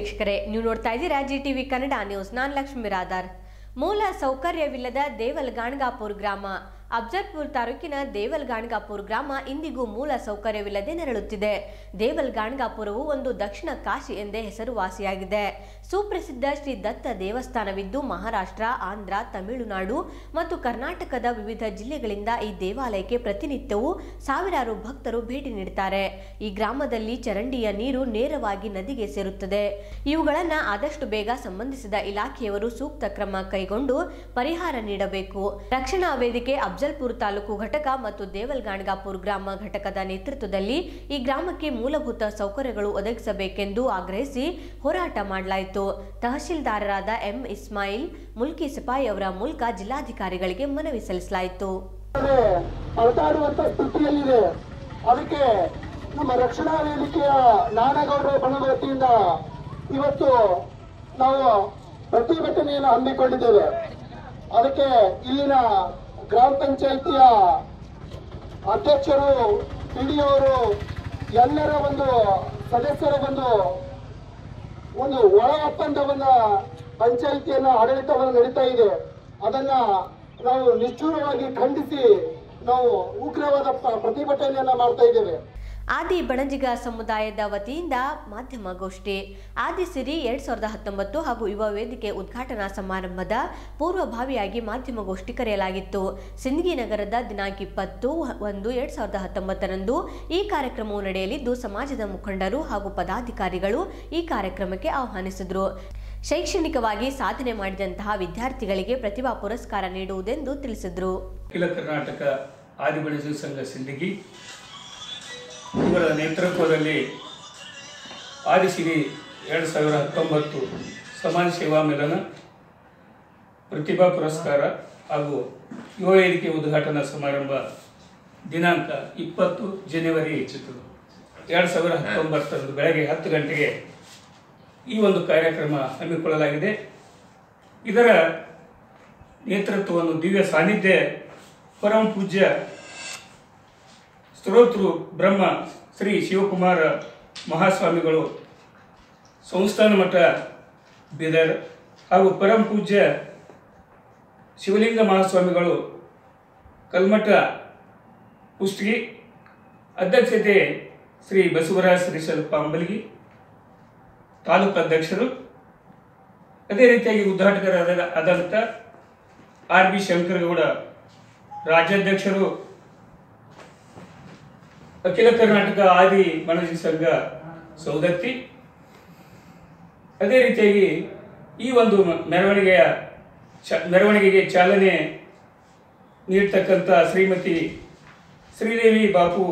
ವೀಕ್ಷಕರೇ, ನೀವು ನೋಡ್ತಾ ಇದ್ದೀರಾ ಜಿ ಟಿವಿ ಕನ್ನಡ ನ್ಯೂಸ್ ನಾನು ಲಕ್ಷ್ಮಿ ರಾಧಾರ್. ಮೂಲ ಸೌಕರ್ಯವಿಲ್ಲದ ದೇವಲ್ ಗಾಣಗಾಪುರ್ ಗ್ರಾಮ. ಅಬ್ಜರ್ಪುರ್ ತಾಲೂಕಿನ ದೇವಲ್ ಗಾಣಗಾಪುರ್ ಗ್ರಾಮ ಇಂದಿಗೂ ಮೂಲ ಸೌಕರ್ಯವಿಲ್ಲದೆ ನೆರಳುತ್ತಿದೆ. ದೇವಲ್ ಗಾಣಗಾಪುರವು ಒಂದು ದಕ್ಷಿಣ ಕಾಶಿ ಎಂದೇ ಹೆಸರುವಾಸಿಯಾಗಿದೆ. ಸುಪ್ರಸಿದ್ಧ ಶ್ರೀ ದತ್ತ ದೇವಸ್ಥಾನವಿದ್ದು ಮಹಾರಾಷ್ಟ್ರ, ಆಂಧ್ರ, ತಮಿಳುನಾಡು ಮತ್ತು ಕರ್ನಾಟಕದ ವಿವಿಧ ಜಿಲ್ಲೆಗಳಿಂದ ಈ ದೇವಾಲಯಕ್ಕೆ ಪ್ರತಿನಿತ್ಯವೂ ಸಾವಿರಾರು ಭಕ್ತರು ಭೇಟಿ ನೀಡುತ್ತಾರೆ. ಈ ಗ್ರಾಮದಲ್ಲಿ ಚರಂಡಿಯ ನೀರು ನೇರವಾಗಿ ನದಿಗೆ ಸೇರುತ್ತದೆ. ಇವುಗಳನ್ನು ಆದಷ್ಟು ಬೇಗ ಸಂಬಂಧಿಸಿದ ಇಲಾಖೆಯವರು ಸೂಕ್ತ ಕ್ರಮ ಕೈಗೊಂಡು ಪರಿಹಾರ ನೀಡಬೇಕು. ರಕ್ಷಣಾ ವೇದಿಕೆ, ಅಫ್ಜಲ್ಪುರ್ ತಾಲೂಕು ಘಟಕ ಮತ್ತು ದೇವಲ್ಗಾಣಗಾಪುರ್ ಗ್ರಾಮ ಘಟಕದ ನೇತೃತ್ವದಲ್ಲಿ ಈ ಗ್ರಾಮಕ್ಕೆ ಮೂಲಭೂತ ಸೌಕರ್ಯಗಳು ಒದಗಿಸಬೇಕೆಂದು ಆಗ್ರಹಿಸಿ ಹೋರಾಟ ಮಾಡಲಾಯಿತು. ತಹಶೀಲ್ದಾರರಾದ ಎಂ ಇಸ್ಮಾಯಿಲ್, ಮುಲ್ಕಿ ಸಿಪಾಯಿ ಅವರ ಮೂಲಕ ಜಿಲ್ಲಾಧಿಕಾರಿಗಳಿಗೆ ಮನವಿ ಸಲ್ಲಿಸಲಾಯಿತು. ಸ್ಥಿತಿಯಲ್ಲಿದೆ. ಅದಕ್ಕೆ ನಮ್ಮ ರಕ್ಷಣಾ ವೇದಿಕೆಯ ನಾಡಗೌಡರ ಬಣದ ಇವತ್ತು ನಾವು ಪ್ರತಿಭಟನೆಯನ್ನು ಹಮ್ಮಿಕೊಂಡಿದ್ದೇವೆ. ಅದಕ್ಕೆ ಇಲ್ಲಿನ ಗ್ರಾಮ ಪಂಚಾಯಿತಿಯ ಅಧ್ಯಕ್ಷರು, ಪಿಡಿಯವರು ಎಲ್ಲರ ಒಂದು ಸದಸ್ಯರ ಒಂದು ಒಂದು ಒಳ ಒಪ್ಪಂದವನ್ನ, ಪಂಚಾಯಿತಿಯನ್ನ, ಆಡಳಿತವನ್ನು ನಡೀತಾ ಇದೆ. ಅದನ್ನ ನಾವು ನಿಷ್ಠೂರವಾಗಿ ಖಂಡಿಸಿ ನಾವು ಉಗ್ರವಾದ ಪ್ರ- ಪ್ರತಿಭಟನೆಯನ್ನ ಮಾಡ್ತಾ ಇದ್ದೇವೆ. ಆದಿ ಬಣಜಿಗ ಸಮುದಾಯದ ವತಿಯಿಂದ ಮಾಧ್ಯಮ ಗೋಷ್ಠಿ ಆದಿಸಿರಿ ಎರಡ್ ಸಾವಿರದ ಹತ್ತೊಂಬತ್ತು ಹಾಗೂ ಯುವ ವೇದಿಕೆ ಉದ್ಘಾಟನಾ ಸಮಾರಂಭದ ಪೂರ್ವಭಾವಿಯಾಗಿ ಮಾಧ್ಯಮ ಗೋಷ್ಠಿ ಕರೆಯಲಾಗಿತ್ತು. ಸಿಂದಗಿ ನಗರದ ದಿನಾಂಕ ಇಪ್ಪತ್ತು ಒಂದು ಎರಡ್ ಸಾವಿರದ ಹತ್ತೊಂಬತ್ತರಂದು ಈ ಕಾರ್ಯಕ್ರಮವು ನಡೆಯಲಿದ್ದು, ಸಮಾಜದ ಮುಖಂಡರು ಹಾಗೂ ಪದಾಧಿಕಾರಿಗಳು ಈ ಕಾರ್ಯಕ್ರಮಕ್ಕೆ ಆಹ್ವಾನಿಸಿದರು. ಶೈಕ್ಷಣಿಕವಾಗಿ ಸಾಧನೆ ಮಾಡಿದಂತಹ ವಿದ್ಯಾರ್ಥಿಗಳಿಗೆ ಪ್ರತಿಭಾ ಪುರಸ್ಕಾರ ನೀಡುವುದೆಂದು ತಿಳಿಸಿದರು. ಅಖಿಲ ಕರ್ನಾಟಕ ಆದಿಬಣಿಜ ಸಂಘ ಸಿಂದಗಿ ಇವರ ನೇತೃತ್ವದಲ್ಲಿ ಆದಿಸಿರಿ ಎರಡು ಸಾವಿರ ಹತ್ತೊಂಬತ್ತು ಸಮಾಜ ಸೇವಾ ಮಿಲನ ಪ್ರತಿಭಾ ಪುರಸ್ಕಾರ ಹಾಗೂ ಯುವ ವೇದಿಕೆ ಉದ್ಘಾಟನಾ ಸಮಾರಂಭ ದಿನಾಂಕ ಇಪ್ಪತ್ತು ಜನವರಿ ಎರಡು ಸಾವಿರ ಹತ್ತೊಂಬತ್ತರಂದು ಬೆಳಗ್ಗೆ ಹತ್ತು ಗಂಟೆಗೆ ಈ ಒಂದು ಕಾರ್ಯಕ್ರಮ ಹಮ್ಮಿಕೊಳ್ಳಲಾಗಿದೆ. ಇದರ ನೇತೃತ್ವವನ್ನು ದಿವ್ಯ ಸಾನ್ನಿಧ್ಯ ಪರಮ ಪೂಜ್ಯ ಸ್ತೋತೃ ಬ್ರಹ್ಮ ಶ್ರೀ ಶಿವಕುಮಾರ ಮಹಾಸ್ವಾಮಿಗಳು, ಸಂಸ್ಥಾನ ಮಠ ಬೀದರ್ ಹಾಗೂ ಪರಂ ಪೂಜ್ಯ ಶಿವಲಿಂಗ ಮಹಾಸ್ವಾಮಿಗಳು, ಕಲ್ಮಠ ಕುಷ್ಟಗಿ ಅಧ್ಯಕ್ಷತೆ ಶ್ರೀ ಬಸವರಾಜ್ ಶ್ರೀ ಸ್ವಲ್ಪ ಅಂಬಲಿಗಿ, ತಾಲೂಕು ಅಧ್ಯಕ್ಷರು, ಅದೇ ರೀತಿಯಾಗಿ ಉದ್ಘಾಟಕರಾದ ಆದಂಥ ಆರ್ ಬಿ ಶಂಕರಗೌಡ ರಾಜ್ಯಾಧ್ಯಕ್ಷರು ಅಖಿಲ ಕರ್ನಾಟಕ ಆದಿ ಮನಜಿ ಸಂಘ ಸೌದತ್ತಿ. ಅದೇ ರೀತಿಯಾಗಿ ಈ ಒಂದು ಮೆರವಣಿಗೆಯ ಚ ಮೆರವಣಿಗೆಗೆ ಚಾಲನೆ ನೀಡ್ತಕ್ಕಂಥ ಶ್ರೀಮತಿ ಶ್ರೀದೇವಿ ಬಾಪು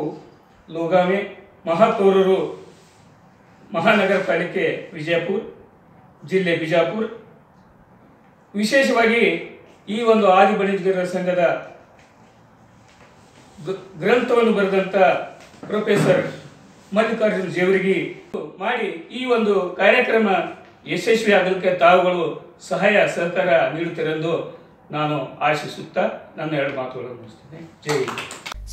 ಲೋಗಾಮೆ ಮಹಾಪೌರರು ಮಹಾನಗರ ಪಾಲಿಕೆ ವಿಜಯಪುರ, ಜಿಲ್ಲೆ ಬಿಜಾಪುರ. ವಿಶೇಷವಾಗಿ ಈ ಒಂದು ಆದಿ ಬಣಿಜಗಾರರ ಸಂಘದ ಗ್ರಂಥವನ್ನು ಬರೆದಂಥ ಪ್ರೊಫೆಸರ್ ಮಲ್ಲಿಕಾರ್ಜುನ್ ಜೇವರಿಗೆ ಮಾಡಿ ಈ ಒಂದು ಕಾರ್ಯಕ್ರಮ ಯಶಸ್ವಿ ಆಗಲಿಕ್ಕೆ ತಾವುಗಳು ಸಹಾಯ, ಸಹಕಾರ ನೀಡುತ್ತಿರೆಂದು ನಾನು ಆಶಿಸುತ್ತಾ ನನ್ನ ಎರಡು ಮಾತುಗಳನ್ನು ಮುಗಿಸ್ತೇನೆ. ಜೈ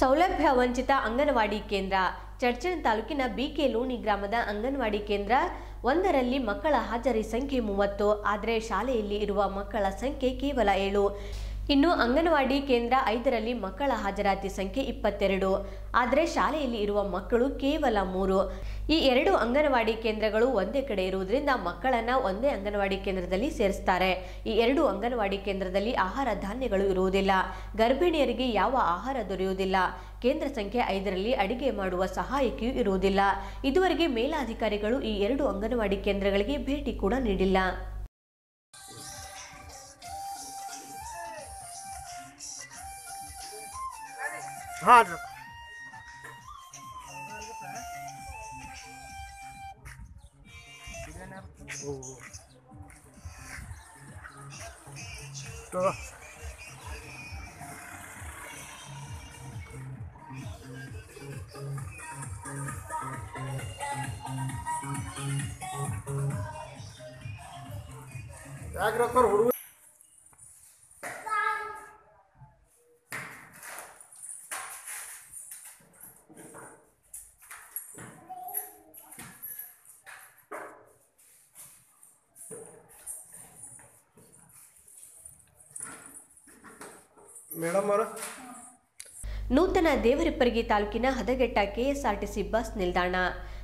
ಸೌಲಭ್ಯ ವಂಚಿತ ಅಂಗನವಾಡಿ ಕೇಂದ್ರ, ಚರ್ಚನ್ ತಾಲೂಕಿನ ಬಿಕೆ ಲೋಣಿ ಗ್ರಾಮದ ಅಂಗನವಾಡಿ ಕೇಂದ್ರ, ಒಂದರಲ್ಲಿ ಮಕ್ಕಳ ಹಾಜರಿ ಸಂಖ್ಯೆ ಮೂವತ್ತು, ಆದರೆ ಶಾಲೆಯಲ್ಲಿ ಇರುವ ಮಕ್ಕಳ ಸಂಖ್ಯೆ ಕೇವಲ ಏಳು. ಇನ್ನು ಅಂಗನವಾಡಿ ಕೇಂದ್ರ ಐದರಲ್ಲಿ ಮಕ್ಕಳ ಹಾಜರಾತಿ ಸಂಖ್ಯೆ ಇಪ್ಪತ್ತೆರಡು. ಆದರೆ ಶಾಲೆಯಲ್ಲಿ ಇರುವ ಮಕ್ಕಳು ಕೇವಲ ಮೂರು. ಈ ಎರಡು ಅಂಗನವಾಡಿ ಕೇಂದ್ರಗಳು ಒಂದೇ ಕಡೆ ಇರುವುದರಿಂದ ಮಕ್ಕಳನ್ನು ಒಂದೇ ಅಂಗನವಾಡಿ ಕೇಂದ್ರದಲ್ಲಿ ಸೇರಿಸ್ತಾರೆ. ಈ ಎರಡು ಅಂಗನವಾಡಿ ಕೇಂದ್ರದಲ್ಲಿ ಆಹಾರ ಧಾನ್ಯಗಳು ಇರುವುದಿಲ್ಲ. ಗರ್ಭಿಣಿಯರಿಗೆ ಯಾವ ಆಹಾರ ದೊರೆಯುವುದಿಲ್ಲ. ಕೇಂದ್ರ ಸಂಖ್ಯೆ ಐದರಲ್ಲಿ ಅಡಿಗೆ ಮಾಡುವ ಸಹಾಯಕಿಯೂ ಇರುವುದಿಲ್ಲ. ಇದುವರೆಗೆ ಮೇಲಾಧಿಕಾರಿಗಳು ಈ ಎರಡು ಅಂಗನವಾಡಿ ಕೇಂದ್ರಗಳಿಗೆ ಭೇಟಿ ಕೂಡ ನೀಡಿಲ್ಲ. ಹಾಂ ರೀ ತಗೋ ಯಾಕೆ ರೊಕ್ಕ ಹುಡುಗ ಮೇಡಮ್ ನೂತನ ದೇವರಿಪ್ಪರಿಗೆ ತಾಲೂಕಿನ ಹದಗೆಟ್ಟ ಕೆಎಸ್ಆರ್ಟಿಸಿ ಬಸ್ ನಿಲ್ದಾಣ.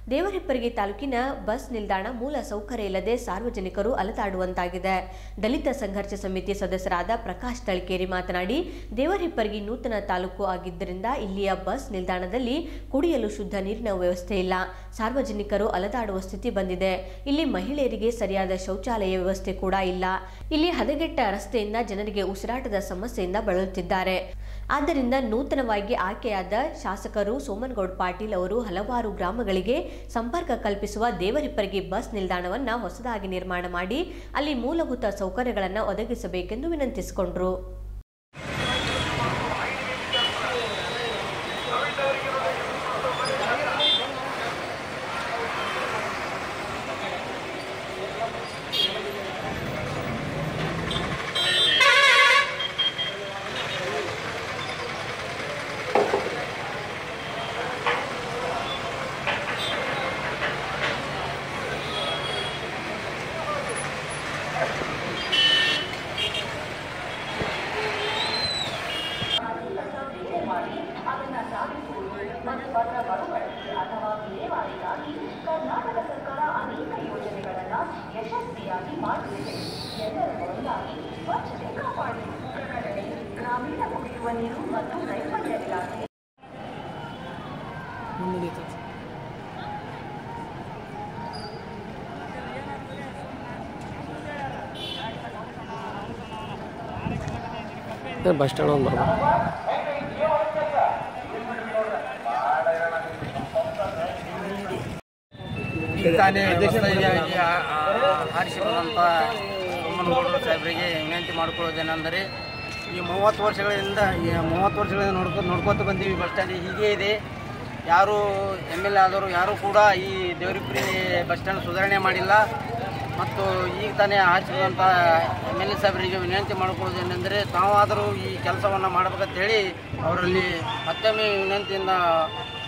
ದೇವರಿಪ್ಪರಿಗೆ ತಾಲೂಕಿನ ಬಸ್ ನಿಲ್ದಾಣ ಮೂಲ ಸೌಕರ್ಯ ಇಲ್ಲದೆ ಸಾರ್ವಜನಿಕರು ಅಲತಾಡುವಂತಾಗಿದೆ ದಲಿತ ಸಂಘರ್ಷ ಸಮಿತಿ ಸದಸ್ಯರಾದ ಪ್ರಕಾಶ್ ತಳಕೇರಿ ಮಾತನಾಡಿ, ದೇವರಿಪ್ಪರ್ಗಿ ನೂತನ ತಾಲೂಕು ಆಗಿದ್ದರಿಂದ ಇಲ್ಲಿಯ ಬಸ್ ನಿಲ್ದಾಣದಲ್ಲಿ ಕುಡಿಯಲು ಶುದ್ಧ ನೀರಿನ ವ್ಯವಸ್ಥೆ ಇಲ್ಲ. ಸಾರ್ವಜನಿಕರು ಅಲತಾಡುವ ಸ್ಥಿತಿ ಬಂದಿದೆ. ಇಲ್ಲಿ ಮಹಿಳೆಯರಿಗೆ ಸರಿಯಾದ ಶೌಚಾಲಯ ವ್ಯವಸ್ಥೆ ಕೂಡ ಇಲ್ಲ. ಇಲ್ಲಿ ಹದಗೆಟ್ಟ ರಸ್ತೆಯಿಂದ ಜನರಿಗೆ ಉಸಿರಾಟದ ಸಮಸ್ಯೆಯಿಂದ ಬಳಲುತ್ತಿದ್ದಾರೆ. ಆದ್ದರಿಂದ ನೂತನವಾಗಿ ಆಯ್ಕೆಯಾದ ಶಾಸಕರು ಸೋಮನಗೌಡ ಪಾಟೀಲ್ ಅವರು ಹಲವಾರು ಗ್ರಾಮಗಳಿಗೆ ಸಂಪರ್ಕ ಕಲ್ಪಿಸುವ ದೇವರಿಪ್ಪರಿಗೆ ಬಸ್ ನಿಲ್ದಾಣವನ್ನ ಹೊಸದಾಗಿ ನಿರ್ಮಾಣ ಮಾಡಿ ಅಲ್ಲಿ ಮೂಲಭೂತ ಸೌಕರ್ಯಗಳನ್ನು ಒದಗಿಸಬೇಕೆಂದು ವಿನಂತಿಸಿಕೊಂಡರು. ಬಸ್ ಸ್ಟ್ಯಾಂಡ್ ಒಂದು ಬರ್ಬೋದು ತಾನೇ ಹೊಸದಾಗಿ ಆ- ಆ- ಆರಿಸಿ ಬಂದಂಥ ಸೋಮನಗೌಡರು ಸಾಹೇಬರಿಗೆ ವಿನಂತಿ ಮಾಡಿಕೊಳ್ಳೋದೇನೆಂದರೆ ಈ ಮೂವತ್ತು ವರ್ಷಗಳಿಂದ ಈ ಮೂವತ್ತು ವರ್ಷಗಳಿಂದ ನೋಡ್ಕೊ ನೋಡ್ಕೊತ ಬಂದೀವಿ ಬಸ್ ಸ್ಟ್ಯಾಂಡ್. ಹೀಗೆ ಇದೆ. ಯಾರು ಎಂ ಎಲ್ ಎ ಆದವರು ಯಾರೂ ಕೂಡ ಈ ದೇವರಿಪುರಿ ಬಸ್ ಸ್ಟ್ಯಾಂಡ್ ಸುಧಾರಣೆ ಮಾಡಿಲ್ಲ. ಮತ್ತು ಈಗ ತಾನೇ ಆರಿಸಿದಂಥ ಎಂ ಎಲ್ ಎ ಸಾಹೇಬರಿಗೆ ವಿನಂತಿ ಮಾಡಿಕೊಳ್ಳೋದೇನೆಂದರೆ ತಾವಾದರೂ ಈ ಕೆಲಸವನ್ನು ಮಾಡಬೇಕಂತ ಹೇಳಿ ಅವರಲ್ಲಿ ಮತ್ತೊಮ್ಮೆ ವಿನಂತಿಯಿಂದ